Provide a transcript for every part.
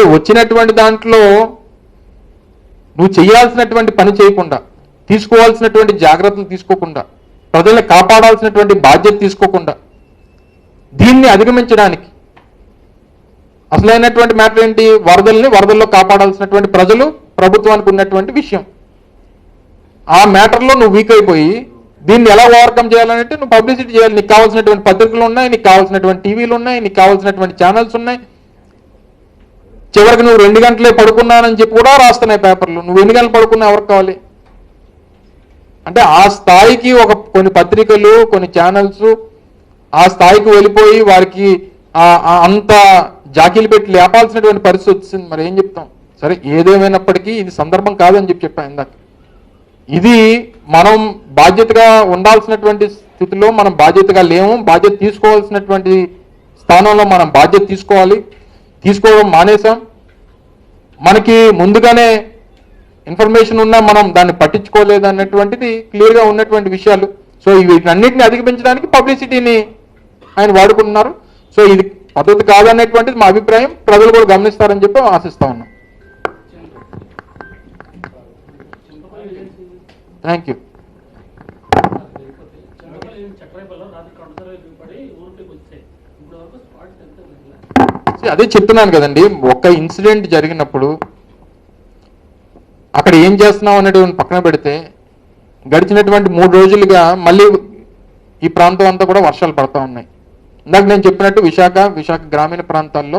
అంటే వచ్చినటువంటి దాంట్లో నువ్వు చేయాల్సినటువంటి పని చేయకుండా తీసుకోవాల్సినటువంటి జాగ్రత్తలు తీసుకోకుండా ప్రజల్ని కాపాడాల్సినటువంటి బాధ్యత తీసుకోకుండా దీన్ని అధిగమించడానికి అసలైనటువంటి మ్యాటర్ ఏంటి? వరదల్ని వరదల్లో కాపాడాల్సినటువంటి ప్రజలు ప్రభుత్వానికి ఉన్నటువంటి విషయం. ఆ మ్యాటర్లో నువ్వు వీక్ అయిపోయి దీన్ని ఎలా ఓవర్కమ్ చేయాలంటే నువ్వు పబ్లిసిటీ చేయాలి. నీకు కావాల్సినటువంటి పత్రికలు ఉన్నాయి నీకు కావాల్సినటువంటి టీవీలు ఉన్నాయి నీకు కావాల్సినటువంటి ఛానల్స్ ఉన్నాయి. చివరికి నువ్వు రెండు గంటలే పడుకున్నానని చెప్పి కూడా రాస్తున్నాయి పేపర్లు. నువ్వు ఎన్ని గంటలు పడుకున్నా ఎవరికి కావాలి? అంటే ఆ స్థాయికి ఒక కొన్ని పత్రికలు కొన్ని ఛానల్స్ ఆ స్థాయికి వెళ్ళిపోయి వారికి అంత జాకీలు పెట్టి లేపాల్సినటువంటి పరిస్థితి వచ్చింది. మరి ఏం చెప్తాం? సరే ఏదేమైనప్పటికీ ఇది సందర్భం కాదని చెప్పి చెప్పాను ఇందాక. ఇది మనం బాధ్యతగా ఉండాల్సినటువంటి స్థితిలో మనం బాధ్యతగా లేము. బాధ్యత తీసుకోవాల్సినటువంటి స్థానంలో మనం బాధ్యత తీసుకోవాలి. తీసుకోవడం మానేసాం మనకి ముందుగానే ఇన్ఫర్మేషన్ ఉన్నా మనం దాన్ని పట్టించుకోలేదు అన్నటువంటిది క్లియర్గా ఉన్నటువంటి విషయాలు. సో వీటన్నిటిని అధిగమించడానికి పబ్లిసిటీని ఆయన వాడుకుంటున్నారు. సో ఇది పద్ధతి కాదనేటువంటిది మా అభిప్రాయం. ప్రజలు కూడా గమనిస్తారని చెప్పి ఆశిస్తా ఉన్నాం. Thank you. రాత్రి ఇప్పుడు వరకు స్పాట్ అదే చెప్తున్నాను కదండి ఒక ఇన్సిడెంట్ జరిగినప్పుడు అక్కడ ఏం చేస్తున్నాం అనేటువంటి పక్కన పెడితే గడిచినటువంటి మూడు రోజులుగా మళ్ళీ ఈ ప్రాంతం అంతా కూడా వర్షాలు పడతా ఉన్నాయి. ఇందాక నేను చెప్పినట్టు విశాఖ విశాఖ గ్రామీణ ప్రాంతాల్లో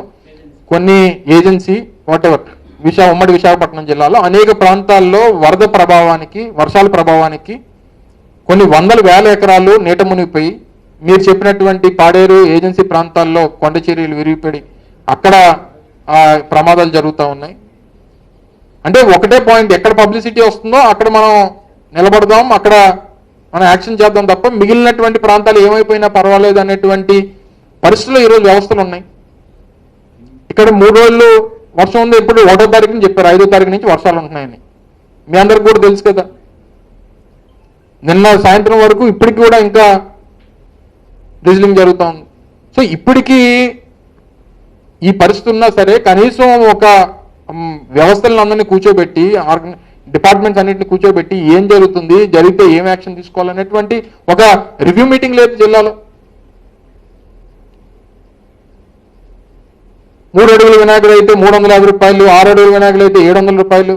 కొన్ని ఏజెన్సీ వాటెవర్ విశా ఉమ్మడి విశాఖపట్నం జిల్లాలో అనేక ప్రాంతాల్లో వరద ప్రభావానికి వర్షాల ప్రభావానికి కొన్ని వందల వేల ఎకరాలు నీట మునిగిపోయి మీరు చెప్పినటువంటి పాడేరు ఏజెన్సీ ప్రాంతాల్లో కొండచర్యలు విరిగిపడి అక్కడ ప్రమాదాలు జరుగుతూ ఉన్నాయి. అంటే ఒకటే పాయింట్ ఎక్కడ పబ్లిసిటీ వస్తుందో అక్కడ మనం నిలబడదాం అక్కడ మనం యాక్షన్ చేద్దాం తప్ప మిగిలినటువంటి ప్రాంతాలు ఏమైపోయినా పర్వాలేదు అనేటువంటి పరిస్థితుల్లో ఈరోజు వ్యవస్థలు ఉన్నాయి. ఇక్కడ మూడు రోజులు వర్షం ఉంది ఇప్పుడు ఒకటో తారీఖుని చెప్పారు ఐదో తారీఖు నుంచి వర్షాలు ఉంటున్నాయని. మీ అందరికి కూడా తెలుసు కదా. నిన్న సాయంత్రం వరకు ఇప్పటికి కూడా ఇంకా డ్రిజిలింగ్ జరుగుతూ ఉంది. సో ఇప్పటికీ ఈ పరిస్థితి ఉన్నా సరే కనీసం ఒక వ్యవస్థలను అందరినీ కూర్చోబెట్టి డిపార్ట్మెంట్స్ అన్నింటిని కూర్చోబెట్టి ఏం జరుగుతుంది జరిగితే ఏం యాక్షన్ తీసుకోవాలనేటువంటి ఒక రివ్యూ మీటింగ్ లేదు జిల్లాలో. మూడు అడుగుల వినాయకుడు అయితే మూడు వందల యాభై రూపాయలు ఆరు అడుగుల వినాయకుడు అయితే ఏడు వందల రూపాయలు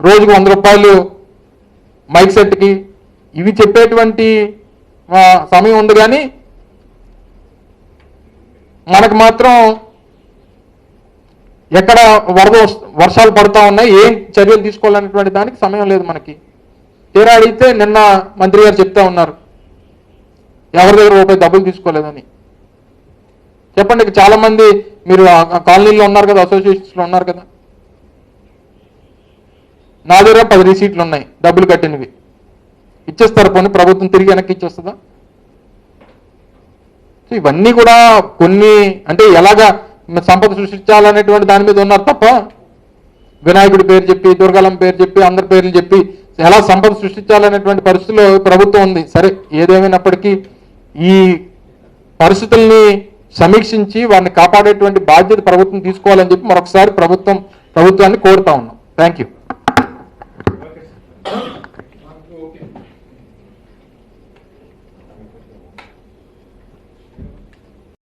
రోజుకు వంద రూపాయలు మైక్ సెట్కి. ఇవి చెప్పేటువంటి సమయం ఉంది కానీ మనకు మాత్రం ఎక్కడ వరద వర్షాలు పడుతూ ఉన్నాయి ఏం చర్యలు తీసుకోవాలనేటువంటి దానికి సమయం లేదు మనకి. తీరా అడిగితే నిన్న మంత్రి గారు చెప్తా ఉన్నారు. ఎవరి దగ్గర రూపాయి డబ్బులు తీసుకోలేదని. చెప్పండి చాలామంది చాలా మంది మీరు కాలనీలో ఉన్నారు కదా అసోసియేషన్స్లో ఉన్నారు కదా. నా దగ్గర పది రిసీట్లు ఉన్నాయి డబ్బులు కట్టినవి. ఇచ్చేస్తారు పోనీ ప్రభుత్వం తిరిగి వెనక్కి ఇచ్చేస్తుందా? సో ఇవన్నీ కూడా కొన్ని అంటే ఎలాగా సంపద సృష్టించాలనేటువంటి దాని మీద ఉన్నారు తప్ప వినాయకుడి పేరు చెప్పి దుర్గాలం పేరు చెప్పి అందరి పేర్లు చెప్పి ఎలా సంపద సృష్టించాలనేటువంటి పరిస్థితిలో ప్రభుత్వం ఉంది. సరే ఏదేమైనప్పటికీ ఈ పరిస్థితుల్ని సమీక్షించి వారిని కాపాడేటువంటి బాధ్యత ప్రభుత్వం తీసుకోవాలని చెప్పి మరొకసారి ప్రభుత్వం ప్రభుత్వాన్ని కోరుతా ఉన్నాం. Thank you